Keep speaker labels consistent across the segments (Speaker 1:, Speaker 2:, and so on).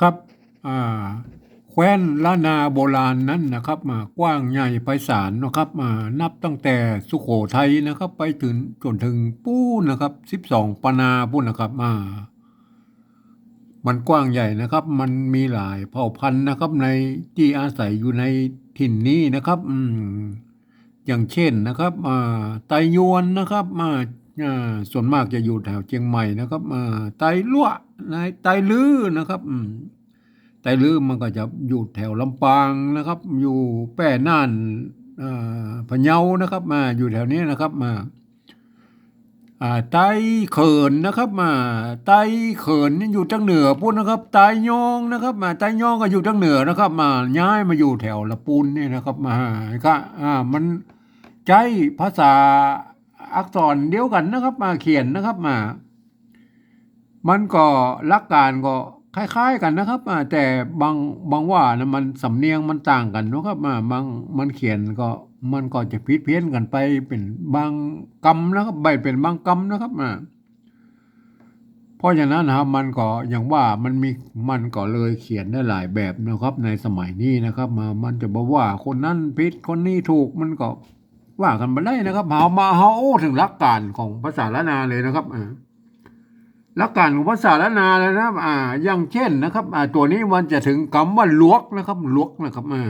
Speaker 1: ครับแคว้นล้านนาโบราณนั้นนะครับมากว้างใหญ่ไพศาลนะครับมานับตั้งแต่สุโขทัยนะครับไปถึงจนถึงปูนนะครับสิบสองปนาปูนนะครับมามันกว้างใหญ่นะครับ มันมีหลายเผ่าพันธุ์นะครับ ในที่อาศัยอยู่ในถิ่นนี้นะครับ อืมอย่างเช่นนะครับ อ่า ไตยวนนะครับ มา ส่วนมากจะอยู่แถวเชียงใหม่นะครับไตลั่วในไตลือนะครับไตลือมันก็จะอยู่แถวลำปางนะครับ อยู่แป้น่านพะเยานะครับมาอยู่แถวนี้นะครับมาไตเขินนะครับมาไตเขินนี่อยู่ทางเหนือพูดนะครับไตยองนะครับมาไตยองก็อยู่ทางเหนือนะครับมาย้ายมาอยู่แถวละปูนนี่นะครับมาก็อ่ามันใช้ภาษา อักษรเดียวกันนะครับ มาเขียนนะครับมา มันก็หลักการก็คล้าย ๆ กันนะครับอ่าแต่บางบางว่านะมันสำเนียงมันต่างกันนะครับมาบางมันเขียนก็มันก็จะผิดเพี้ยนกันไปเป็นบางกรรมนะครับใบเป็นบางกรรมนะครับมาเพราะฉะนั้นนะครับมันก็อย่างว่ามันมีมันก็เลยเขียนได้หลายแบบนะครับ ในสมัยนี้นะครับ มามันจะบอกว่าคนนั้นผิดคนนี้ถูกมันก็ ว่ากันมาได้นะครับเฮามาเฮาโอ้ถึงหลักการของภาษาละนาเลยนะครับอ่าหลักการของภาษาละนาเลยนะครับ อ่า อย่างเช่นนะครับ อ่า ตัวนี้มันจะถึงคำว่าลวกนะครับลวกนะครับอ่า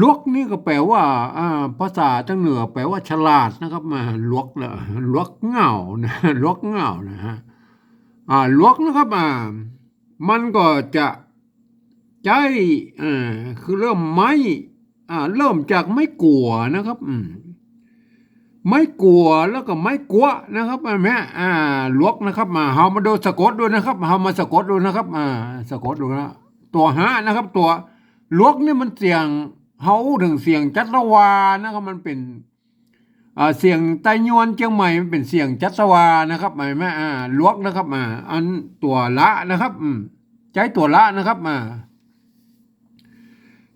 Speaker 1: ลวกนี่ก็แปลว่าอ่าภาษาทางเหนือ แปลว่าฉลาดนะครับมาลวกละลวกเหงานะลวกเหงานะฮะอ่าลวกนะครับอ่ามันก็จะใจอ่าคือเริ่มไม้ อ่าเริ่มจากไม่กลัวนะครับอืมไม่กลัวแล้วก็ไม่กลัวนะครับแม่อ่าลวกนะครับมาเฮามาดูสะกดดูนะครับเฮามาสะกดดูนะครับอ่าสะกดดูนะตัวหานะครับ ตัวลวกนี่มันเสียงเฮาถึงเสียงจัตวานะครับ มันเป็นอ่าเสียงไตยวนเชียงใหม่มันเป็นเสียงจัตวานะครับแม่แม่อ่าลวกนะครับอ่าอันตัวละนะครับ อืมใจตัวละนะครับมา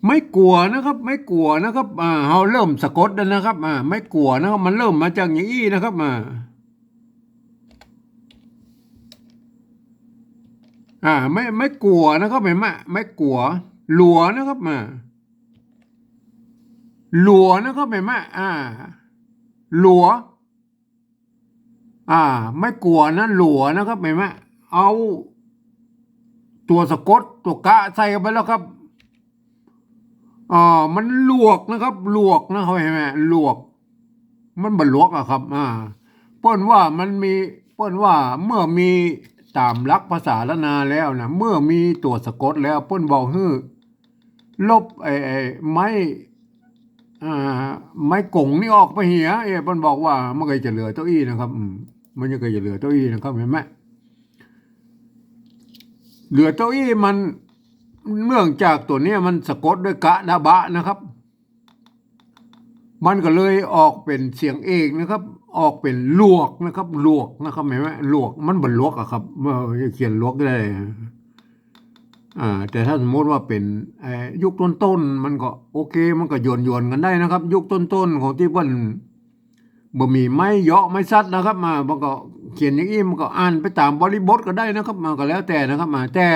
Speaker 1: ไม่กลัวนะครับ ไม่กลัวนะครับอ่าเราเริ่มสะกดแล้วนะครับอ่าไม่กลัวนะครับมันเริ่มมาจากอย่างนี้นะครับมาอ่าไม่ไม่กลัวนะครับเห็นไหมไม่กลัวหลัวนะครับมาหลัวนะครับเห็นไหมอ่าหลัว อ่า ไม่กลัวนะหลัวนะครับเห็นไหมเอา ตัวสะกดตัวกะใส่ไปแล้วครับ อ่ามันลวกนะครับลวกนะเขาเห็นไหมลวก มันบรลวกอะครับอ่าเปิ้นว่ามันมีเปิ้นว่าเมื่อมีตามลักภาษาละนาแล้วนะเมื่อมีตัวสะกดแล้วเปิ้นบอกฮื้อลบไอ้ไอ้ไม้อ่าไม้กงนี่ออกไปเหียเอ้เปิ้นบอกว่ามันก็จะเหลือเก้าอี้นะครับอืมมันจะก็จะเหลือเก้าอี้นะครับเห็นไหมเหลือเก้าอี้มัน เนื่องจากตัวนี้มันสะกดด้วยกะดาบะนะครับ มันก็เลยออกเป็นเสียงเอกนะครับ ออกเป็นลวกนะครับ ลวกนะครับเห็นไหมลวกมันบรรลวกอะครับเมื่อเขียนลวกได้อ่าแต่ถ้าสมมติว่าเป็นยุคต้นๆมันก็โอเค มันก็โยนโยนกันได้นะครับ ยุคต้นๆของที่เพิ่นบ่มีไม้เยาะไม้ซัดนะครับ มามันก็เขียนอย่างนี้มันก็อ่านไปตามบริบทก็ได้นะครับมาก็แล้วแต่นะครับ มาแต่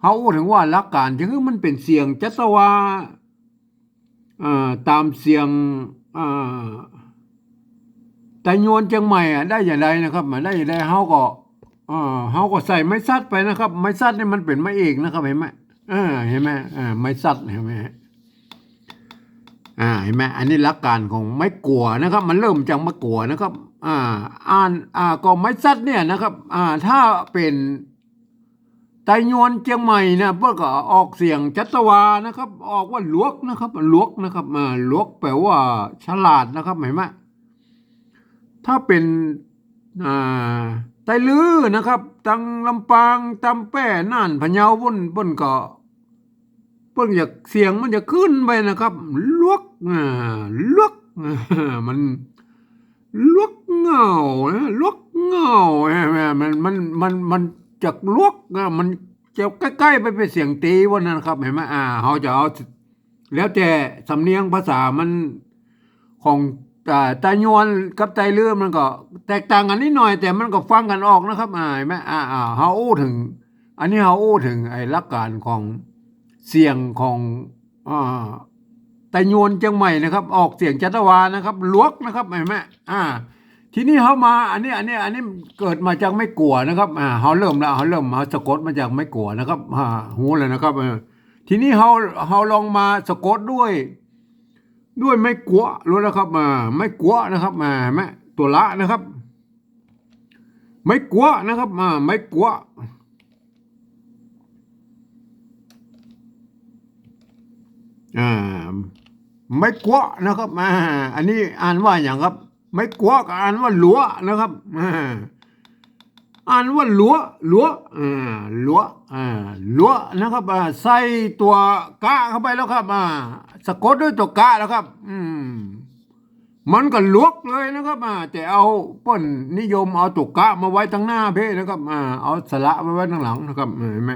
Speaker 1: เขาถึงว่าหลักการคือมันเป็นเสียงจัสวาตามเสียงแต่โยนเชียงใหม่อะได้อย่างไรนะครับมาได้อย่างไรเขาก็อ่าเขาก็ใส่ไม้ซัดไปนะครับ ไม้ซัดนี่มันเป็นไม้เอกนะครับเห็นไหมเห็นไหมไม้ซัดเห็นไหมอ่าเห็นไหมอันนี้หลักการของไม้กัวนะครับ มันเริ่มจากไม้กัวนะครับ อ่าอ่านอ่าก็ไม้ซัดเนี่ยนะครับ อ่าถ้าเป็น ไตยวนเชียงใหม่นะเพื่อก็ออกเสียงจัตวานะครับ ออกว่าลวกนะครับลวกนะครับมาลวกแปลว่า ฉลาดนะครับเห็นไหมถ้าเป็นอ่าไตลือนะครับตังลำปางตำแป้น่านพะเยาบนบนก็เพิ่งจะเสียงมันจะขึ้นไปนะครับลวกอ่าลวกมันลวกเงาลวกเงาใช่ไหมมันมันมันมัน จากลวกอะมันจะใกล้ๆไปเป็นเสียงตีวันนั้นครับ เห็นไหมอ่าเขาจะเอาแล้วแต่สำเนียงภาษามันของอ่ตายวนกับไตเรื่อมันก็ แตกต่างกันนิดหน่อย แต่มันก็ฟังกันออกนะครับอ่าเห็นไหมอ่าอ่าเขาอู้ถึง อันนี้เขาอู้ถึงไอ้ลักการของเสียงของอ่าไตโยนเจียงใหม่นะครับ ออกเสียงจัตวานะครับ ลวกนะครับเห็นไหมอ่า ทีนี้เขามาอันนี้อันนี้อันนี้เกิดมาจากไม่กลัวนะครับอ่าเขาเริ่มแล้วเขาเริ่มมาสะกดมาจากไม่กลัวนะครับอ่าหูเลยนะครับทีนี้เขาเขาลองมาสะกดด้วย ด้วยไม่กลัวรู้แล้วครับอ่าไม่กลัวนะครับอ่าเห็นไหมตัวละนะครับ ไม่กลัวนะครับอ่าไม่กลัวอ่าไม่กลัวนะครับอ่าอันนี้อ่านว่าอย่างครับ ไม่กลัวก็อ่านว่าหลัวนะครับอ่านว่าหลัวหลัวอ่าหลัวอ่าหลัวนะครับอ่าใส่ตัวกะเข้าไปแล้วครับอ่าสะกดด้วยตัวกะแล้วครับ อืมมันก็ลวกเลยนะครับอ่าแต่เอาป้นนิยมเอาตุกกะมาไว้ตั้งหน้าเพนะครับอ่าเอาสระมาไว้ตั้งหลังนะครับเห็นไหม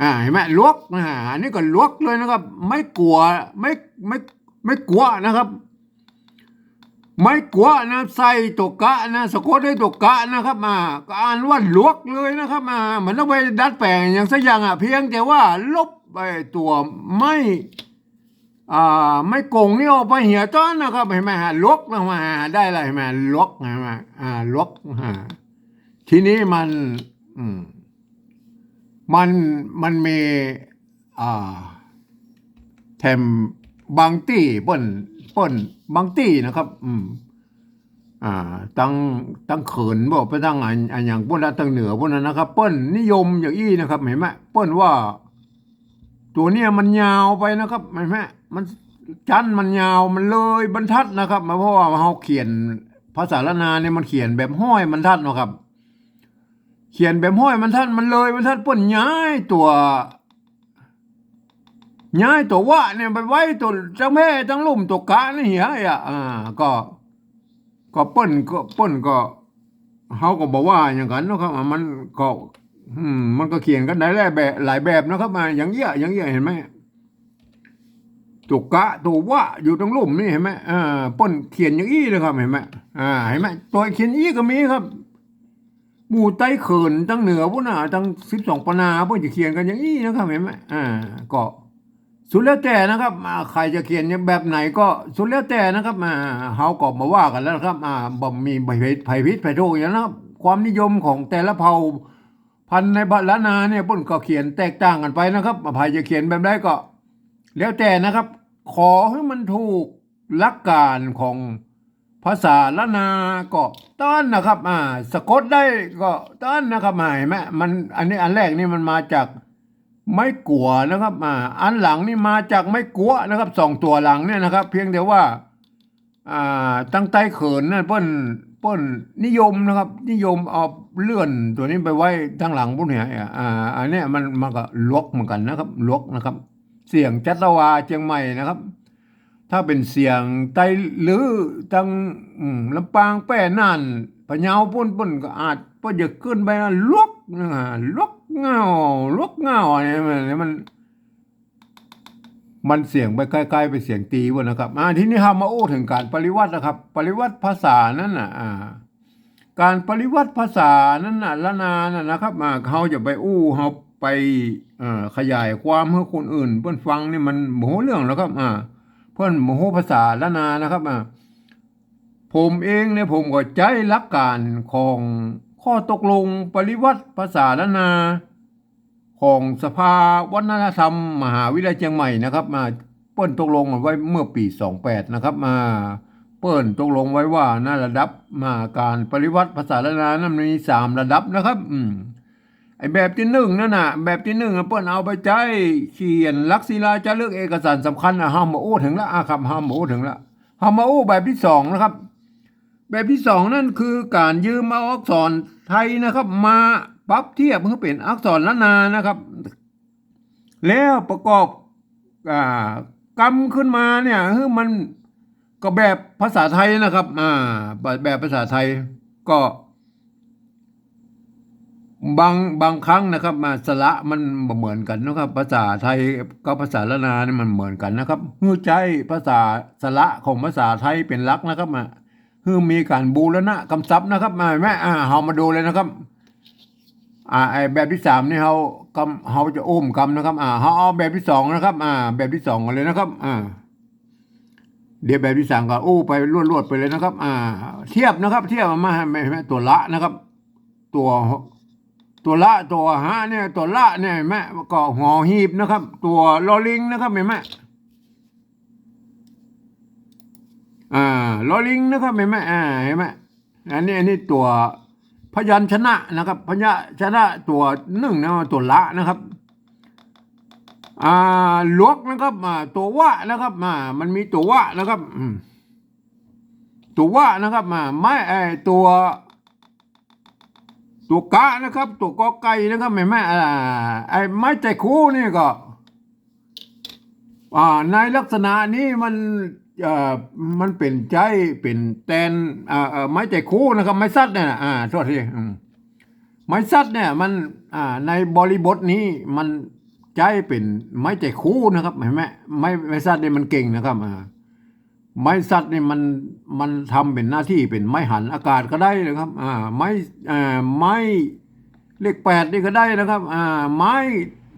Speaker 1: อ่าเห็นไหมลวกอ่าอันนี้ก็ลวกเลยนะครับ ไม่กลัวไม่ไม่ไม่กลัวนะครับ ไม่กลัวนะใส่ตกกะนะสะกดด้วยตกกะนะครับอ่าก็อ่านว่าลวกเลยนะครับอ่าเหมือนเอาไปดัดแปลงอย่างสักอย่างอะเพียงแต่ว่าลบไปตัวไม่อ่าไม่โกงนี่ออกไปเหี่ยต้อนนะครับเห็นไหมฮะลวกนะมาได้อะไรเห็นไหมลวกเห็นไหมอ่าลวกฮะทีนี้มันอืมมันมันมีอ่าแถมบางตี้เปิ้นเปิ้น บางตี้นะครับ อืม อ่าตั้งตั้งเขินบอกไปตั้งอันอันอย่างพวกนั้นตั้งเหนือพวกนั้นนะครับ เปิ้นนิยมอย่างอี้นะครับเห็นไหมเปิ้นว่า ตัวเนี้ยมันยาวไปนะครับเห็นไหมมันจันมันยาวมันเลยบรรทัดนะครับมาเพราะว่าเขาเขียนภาษาละนาเนี่ยมันเขียนแบบห้อยบรรทัดนะครับ เขียนแบบห้อยบรรทัดมันเลยบรรทัดเปิ้นย้ายตัว ย้ายตัวว่าเนี่ยไปไว้ตัวจังแม่จังลุ่มตัวกะนี่เหียอะอ่าก็ ก็เปิ้นก็เปิ้นก็เขาก็บอกว่าอย่างนั้นนะครับมันก็มันก็เขียนกันได้หลายแบบหลายแบบนะครับมาอย่างเงี้ยอย่างเงี้ยเห็นไหมตุกกะตัวว่าอยู่ตรงลุ่มนี่เห็นไหมอ่าป้นเขียนอย่างอี้เลยครับเห็นไหมอ่าเห็นไหมตัวเขียนอี้ก็มีครับ หมู่ใต้เขินตั้งเหนือพวกน่ะตั้งสิบสองปนาพวกจะเขียนกันอย่างอี้นะครับเห็นไหมอ่าก็ สุดแล้วแต่นะครับอ่าใครจะเขียนแบบไหนก็สุดแล้วแต่นะครับอ่าเฮาก็มาว่ากันแล้วครับอ่าบ่มีไผพิษไผพิษไผโทษอย่างนั้นครับความนิยมของแต่ละเผ่าพันในบัตรละนาเนี่ยปิ้นก็เขียนแตกต่างกันไปนะครับอภัยจะเขียนแบบใดก็ แล้วแต่นะครับ ขอให้มันถูกหลักการของภาษาละนาก็ต้านนะครับ อ่า สะกดได้ก็ต้านนะครับหมายไหมมันอันนี้อันแรกนี่มันมาจาก ไม่กลัวนะครับอ่าอันหลังนี่มาจากไม่กลัวนะครับสองตัวหลังเนี่ยนะครับ เพียงแต่ว่าอ่าตั้งใต้เขินนั่นเปิ้นเปิ้นนิยมนะครับ นิยมเอาเลื่อนตัวนี้ไปไว้ทั้งหลังพวกเนี้ยอ่าอันนี้มันมันก็ลวกเหมือนกันนะครับลวกนะครับ เสียงจัตวาเชียงใหม่นะครับ ถ้าเป็นเสียงไตหรือตังลำปางแป้น่านพะเยาปุ่นปุ่นก็อาจก็จะขึ้นไปนะลวก ลวกเงาลวกเงาเนี่ยมันมัน มันเสียงไปใกล้ๆไปเสียงตีวะนะครับอ่าทีนี้เรามาโอ้ถึงการปริวัตินะครับ ปริวัติภาษานั่นน่ะอ่าการปริวัติภาษานั้นน่ะละนาน่ะนะครับอ่าเขาจะไปอู้เขาไปเอ่อขยายความให้คนอื่น เพื่อนฟังนี่มันโมโหเรื่องแล้วครับอ่าเพื่อนโมโหภาษาละนานะครับอ่าผมเองเนี่ยผมก็ใจหลักการของ ข้อตกลงปริวัติภาษาละนา ของสภาวัฒนธรรม มหาวิทยาลัยเชียงใหม่นะครับ มาเปิ้นตกลงไว้เมื่อปี 28 นะครับ มาเปิ้นตกลงไว้ว่าหน้าระดับมาการปริวัติภาษาละนานั้นมีสามระดับนะครับอืมไอแบบที่หนึ่งนั่นน่ะ แบบที่หนึ่งเปิ้นเอาไปใจเขียนลักษิลาจะเลือกเอกสารสำคัญอะห้ามาโอถึงละอะครับห้ามาโอถึงละห้ามาโอแบบที่สองนะครับ แบบที่สองนั่นคือการยืมเอาอักษรไทยนะครับ มาปรับเทียบเพื่อเป็นอักษรละนานะครับ แล้วประกอบอกรรมขึ้นมาเนี่ยคือมันก็แบบภาษาไทยนะครับอ่าแบบภาษาไทยก็บางบางครั้งนะครับ มาสระมันเหมือนกันนะครับ ภาษาไทยกับภาษาละนานี่มันเหมือนกันนะครับฮือใจภาษาสระของภาษาไทยเป็นลักนะครับมา ฮือมีการบูรณะคำศัพท์นะครับมาแม่อ่าเฮามาดูเลยนะครับ อ่าไอแบบที่สามนี่เขากำเขาจะอุ้มกำนะครับ อ่าเขาเอาแบบที่สองนะครับ อ่า แบบที่สองกันเลยนะครับ อ่า เดี๋ยวแบบที่สามก็อู้ไปรวดๆไปเลยนะครับ อ่า เทียบนะครับ เทียบมาให้ไม่ไม่ตัวละนะครับ ตัวตัวละตัวหาเนี่ยตัวละเนี่ยเห็นไหมก็หอหีบนะครับ ตัวลอลิงนะครับเห็นไหม อ่าลอลิงนะครับเห็นไหมอ่าเห็นไหมอันนี้อันนี้ตัวพยัญชนะนะครับ พยัญชนะตัวหนึ่งนะตัวละนะครับอ่าลวกนะครับอ่าตัววะนะครับอ่ามันมีตัววะนะครับอืมตัววะนะครับอ่าไม่ไอตัว ตัวกะนะครับ ตัวกอไก่นะครับไม่ไม่อ่าไอไม้ใจคู่นี่ก็อ่าในลักษณะนี้มัน มันเป็นใจเป็นแตนอ่าไม้ใจคู่นะครับไม้ซัดเนี่ยอ่าโทษทีไม้ซัดเนี่ยมันอ่าในบริบทนี้มันใจเป็นไม้ใจคู่นะครับเห็นไหมไม้ไม้ซัดเนี่ยมันเก่งนะครับอ่าไม้สัตว์นี่ยมันมันทำเป็นหน้าที่เป็นไม้หันอากาศก็ได้นะครับอ่าไม้อ่าไม้เลขแปดนี่ก็ได้นะครับอ่าไม้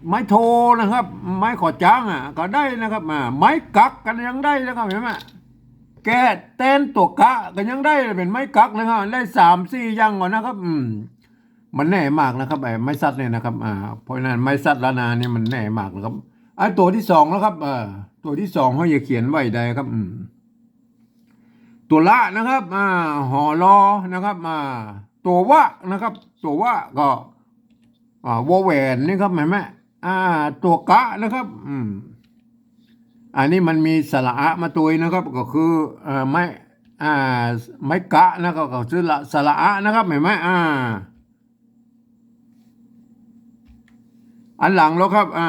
Speaker 1: ไม้โทนะครับ ไม้ขอจ้างอะ ก็ได้นะครับอ่าไม้กักกันยังได้นะครับเห็นไหมแกเต้นตัวกะก็ยังได้เป็นไม้กักนะครับได้สามสี่ยังก่อนนะครับ อืมมันแน่มากนะครับไอ้ไม้สัตว์เนี่ยนะครับอ่าเพราะนั้นไม้สัตว์ละนาเนี่ยมันแน่มากนะครับไอ้ตัวที่สองแล้วครับเออตัวที่สองเขาอย่าเขียนไว้ใดครับ อืมตัวละนะครับอ่าหอรอนะครับอ่าตัววะนะครับ ตัววะก็อ่าวอแหวนนี่ครับเห็นไหม อ่า ตัวกะนะครับ อืม อันนี้มันมีสระอะมาตัวนะครับ ก็คืออ่อไม่อ่าไม่กะนะครับก็คือละสระอะนะครับเห็นไหมอ่า อันหลังแล้วครับ อ่า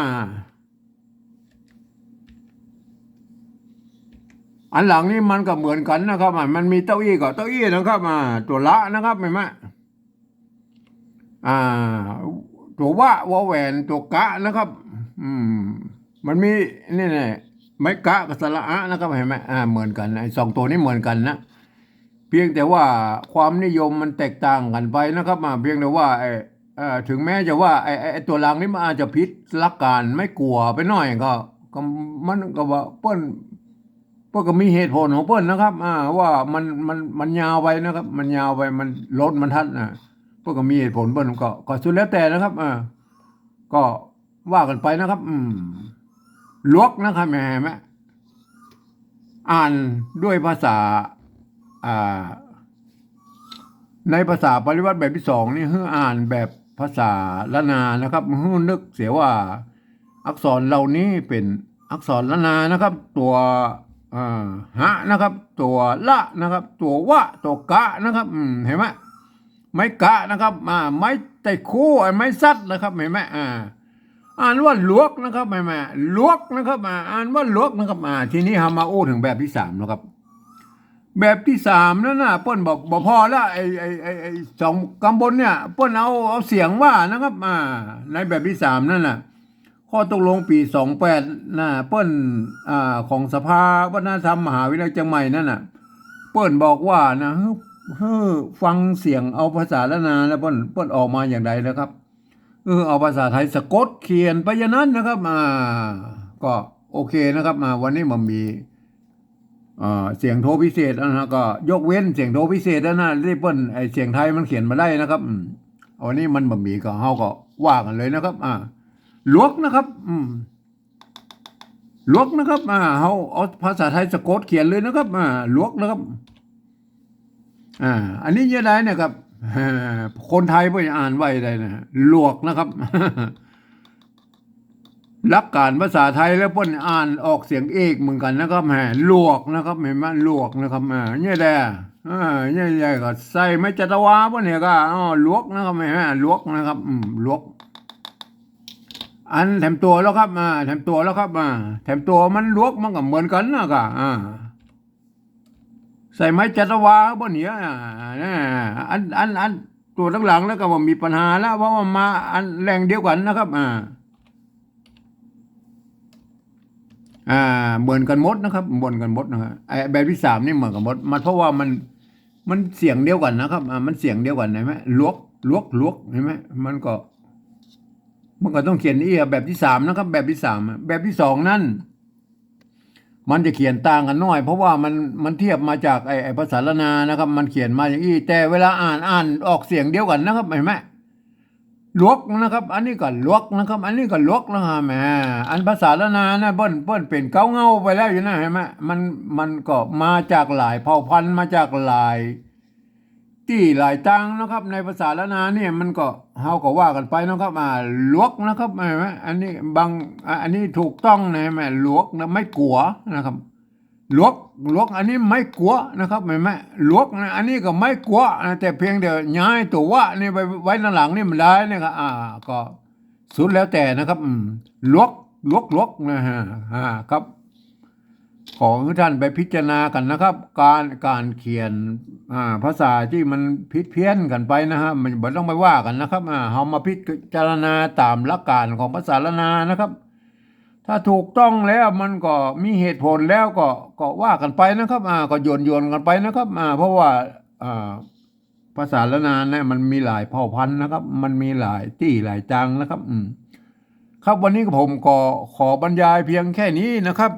Speaker 1: อันหลังนี่มันก็เหมือนกันนะครับมันมีเต้าอี้กับเต้าอี้นะครับ อ่า ตัวละนะครับเห็นไหมอ่า ตัววะวอแหวนตัวกะนะครับ อืม มันมีนี่ไงไม่กะกับสระอะนะครับเห็นไหมอ่าเหมือนกันไอ้สองตัวนี้เหมือนกันนะเพียงแต่ว่าความนิยมมันแตกต่างกันไปนะครับอ่าเพียงแต่ว่าไอ้เอ่อถึงแม้จะว่าไอ้ไอ้ตัวหลังนี่มันอาจจะพิษลักการไม่กลัวไปหน่อยก็ก็มันก็ว่าเปิ้นเพื่อก็มีเหตุผลของเพื่อนนะครับ อ่า ว่ามันมันมันยาวไปนะครับ มันยาวไปมันลดมันทัดนะ พื่อก็มีเหตุผลเพื่อนก็ก็สุดแล้วแต่นะครับอ่าก็ว่ากันไปนะครับ อืมลวกนะครับแม่แม่อ่านด้วยภาษาอ่าในภาษาปริวัติแบบที่สองนี่ให้อ่านแบบภาษาละนานะครับให้นึกเสียว่า อักษรเหล่านี้เป็นอักษรละนานะครับ ตัวอ่าหะนะครับ ตัวละนะครับ ตัววะตัวกะนะครับเห็นไหม ไม้กะนะครับอ่าไม้ไต่คู่ไอ้ไม้ซัดนะครับเห็นไหมอ่าอ่านว่าลวกนะครับเห็นไหลวกนะครับอ่าอ่านว่าลวกนะครับอ่าทีนี้ฮามาโอ้ถึงแบบที่สามนะครับ แบบที่สามนั่นน่ะเปิ้นบอกบอกพอแล้วไอ้ไอ้ไอ้ไอ้สองกำบนเนี่ยเปิ้นเอาเอาเสียงว่านะครับอ่าในแบบที่สามนั่นน่ะข้อตกลงปีสองแปดน่ะเปิ้นอ่าของสภาวัฒนธรรมมหาวิทยาลัยเชียงใหม่นั่นน่ะ เปิ้นบอกว่านะ เออฟังเสียงเอาภาษาละนาแล้วเปิ้นเปิ้นออกมาอย่างไรนะครับ เออเอาภาษาไทยสะกดเขียนไปอย่างนั้นนะครับอ่าก็โอเคนะครับมาวันนี้มันมีเสียงโทรพิเศษนะฮะก็ยกเว้นเสียงโทรพิเศษแล้วนะที่เปิ้นไอเสียงไทยมันเขียนมาได้นะครับวันนี้มันบ่มีก็เฮาก็ว่ากันเลยนะครับ อ่าลวกนะครับ อืมลวกนะครับ อ่าเขาเอาภาษาไทยสะกดเขียนเลยนะครับ อ่าลวกนะครับ อ่าอันนี้เยอะได้นะครับคนไทยไม่อ่านไว้ได้นะลวกนะครับรักการภาษาไทยแล้วเพิ่นอ่านออกเสียงเอกเหมือนกันนะครับแหมลวกนะครับเห็นไหมลวกนะครับอ่าเนี่ยแหละอ่าเนี่ยใหญ่ก็ใส่ไม่จัตวาพวกเนี่ยก็อ๋อลวกนะครับเห็นไหมลวกนะครับ อืมลวก อันแถมตัวแล้วครับอ่าแถมตัวแล้วครับอ่าแถมตัวมันลวกมันก็เหมือนกันนะก็อ่า ใส่ไม้จัตวาบนเนี้ยอ่านะอันอันอันตัวทั้งหลังแล้วก็ว่ามีปัญหาแล้วเพราะว่ามาอันแรงเดียวกันนะครับ อ่า อ่าเหมือนกันหมดนะครับเหมือนกันหมดนะครับไอ้แบบที่สามนี่เหมือนกันหมดมันเพราะว่ามันมันเสียงเดียวกันนะครับอ่ามันเสียงเดียวกันเห็นไหมลวกลวกลวกเห็นไหมมันก็ มันก็ต้องเขียนเอียแบบที่สามนะครับ แบบที่สามแบบที่สองนั่น มันจะเขียนต่างกันน้อย เพราะว่ามันมันเทียบมาจากไอ้ไอภาษาละนานะครับ มันเขียนมาอย่างนี้แต่เวลาอ่านอ่านออกเสียงเดียวกันนะครับเห็นไหมลวกนะครับ อันนี้ก็ลวกนะครับ อันนี้ก็ลวกนะฮะแหมอันภาษาละนานะเบิ้นเบิ้นเป็นเก้าเงาไปแล้วอยู่นะเห็นไหมมันมันก็มาจากหลายเผ่าพันธุ์มาจากหลาย ที่หลายตังนะครับ ในภาษาละนาเนี่ยมันก็เฮาก็ว่ากันไปนะครับอ่าลวกนะครับเห็นไหมอันนี้บางอันนี้ถูกต้องนะเห็นไหมลวกนะไม่กลัวนะครับลวกลวกอันนี้ไม่กลัวนะครับเห็นไหมลวกนะอันนี้ก็ไม่กลัวนะแต่เพียงเดียวย้ายตัวว่านี่ไปไว้นหลังนี่มันได้นะครับอ่าก็สุดแล้วแต่นะครับลวกลวกลวกนะฮะอ่าครับ ขอให้ท่านไปพิจารณากันนะครับ การการเขียนภาษาที่มันผิดเพี้ยนกันไปนะฮะมันบ่ต้องไปว่ากันนะครับเฮามาพิจารณาตามหลักการของภาษาละนานะครับ ถ้าถูกต้องแล้วมันก็มีเหตุผลแล้วก็ก็ว่ากันไปนะครับก็โยนโยนกันไปนะครับเพราะว่าอ่าภาษาละนาเนี่ยมันมีหลายเผ่าพันธุ์นะครับ มันมีหลายที่หลายจังนะครับ อืมครับวันนี้ผมก็ขอบรรยายเพียงแค่นี้นะครับ